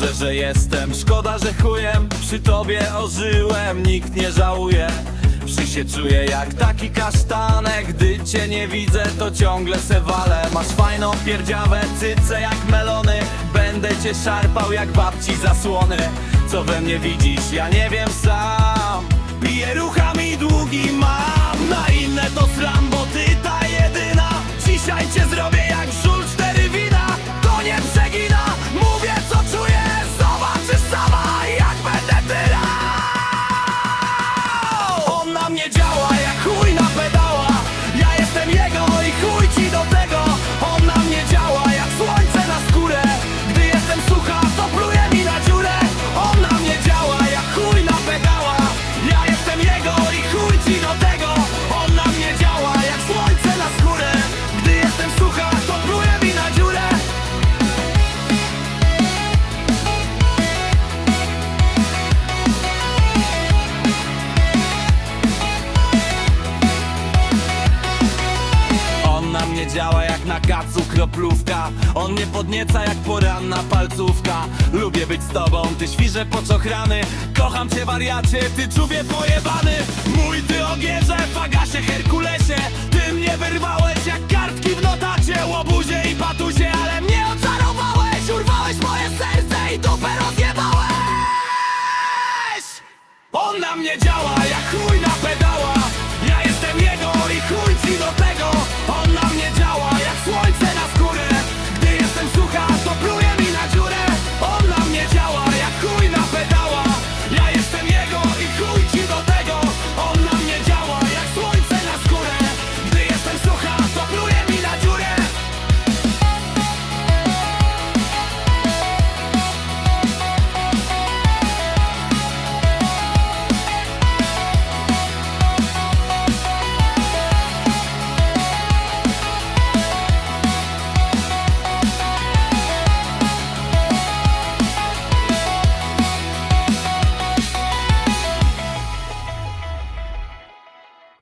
Dobrze, że jestem, szkoda, że chujem Przy tobie ożyłem, nikt nie żałuje. Przy się czuję jak taki kasztanek. Gdy cię nie widzę, to ciągle se walę. Masz fajną pierdziawę, cyce jak melony. Będę cię szarpał jak babci zasłony. Co we mnie widzisz, ja nie wiem sam. Piję ruchami długi mam. Na sama jak działa jak na kacu kroplówka. On mnie podnieca jak poranna palcówka. Lubię być z tobą, ty świże poczochrany Kocham cię wariacie, ty czubie pojebany. Mój ty ogierze, fagasie, Herkulesie. Ty mnie wyrwałeś jak kartki w notacie Łobuzie i patusie, ale mnie oczarowałeś Urwałeś moje serce i dupę rozjebałeś. On na mnie działa jak chuj na pedała. Ja jestem jego i chuj ci do tego